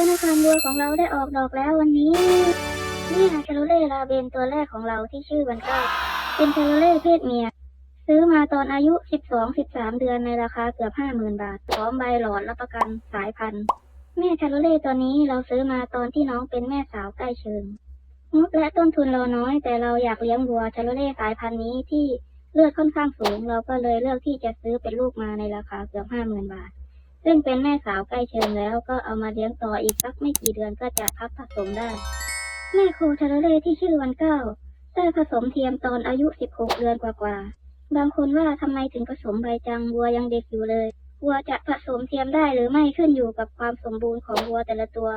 ธนาคารบัวของเราได้ออกดอกแล้ววันนี้เนี่ยชาโลเล่ลาเบนตัวแรกของเราที่ชื่อวันเก้าเป็นชาโลเล่เพศเมีย ซื้อมาตอนอายุ 12-13 เดือนในราคาเกือบ 50,000 บาท พร้อมใบหลอดรับประกันสายพันธุ์ แม่ชาโลเล่ตัวนี้เราซื้อมาตอนที่น้องเป็นแม่สาวใกล้เชิงงบและต้นทุนเราน้อยแต่เราอยากเลี้ยงวัวชาโลเล่สายพันธุ์นี้ที่เลือดค่อนข้างสูง เราก็เลยเลือกที่จะซื้อเป็นลูกมาในราคาเกือบ 50,000 บาท ซึ่งเป็นแม่สาวใกล้เชิงแล้วก็เอามาเลี้ยงต่ออีกสักไม่กี่เดือนก็จะพักผสมได้ แม่โคชาเลที่ชื่อวันเก้าได้ผสมเทียมตอนอายุ 16 เดือนกว่าๆ บางคนว่าทำไมถึงผสมใบจังวัวยังเด็กอยู่เลยวัวจะผสมเทียมได้หรือไม่ขึ้นอยู่กับความสมบูรณ์ของวัวแต่ละตัว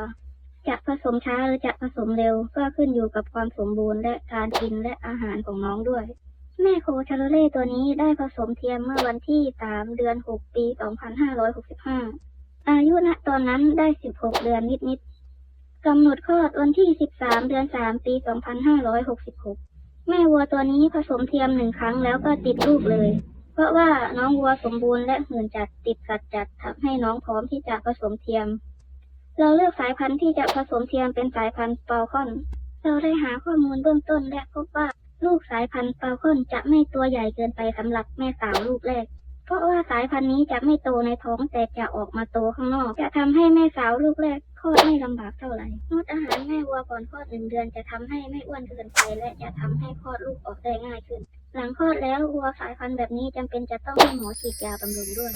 จะผสมช้าหรือจะผสมเร็วก็ขึ้นอยู่กับความสมบูรณ์และการกินและอาหารของน้องด้วย แม่โคชาโลเล่ตัวนี้ได้ผสมเทียมเมื่อวันที่ 3 เดือน 6 ปี 2565 อายุณตอนนั้นได้ 16 เดือนนิดๆ กำหนดคลอดวันที่ 13 เดือน 3 ปี 2566 แม่วัวตัวนี้ผสมเทียมหนึ่งครั้งแล้วก็ติดลูกเลย เพราะว่าน้องวัวสมบูรณ์และหื่นจัดติดสัดจัดทำให้น้องพร้อมที่จะผสมเทียม เราเลือกสายพันธุ์ที่จะผสมเทียมเป็นสายพันธุ์เปาคอน เราได้หาข้อมูลเบื้องต้นและพบว่า ลูกสายพันธุ์เปาคอนจะไม่ตัวใหญ่เกินไปสำหรับแม่สาวลูกแรก เพราะว่าสายพันธุ์นี้จะไม่โตในท้องแต่จะออกมาโตข้างนอก จะทำให้แม่สาวลูกแรกคลอดไม่ลำบากเท่าไหร่งดอาหารแม่วัวก่อนคลอดหนึ่งเดือนจะทำให้ไม่อ้วนเกินไปและจะทำให้คลอดลูกออกได้ง่ายขึ้น หลังคลอดแล้ววัวสายพันธุ์แบบนี้จำเป็นจะต้องให้หมอฉีดยาบำรุงด้วย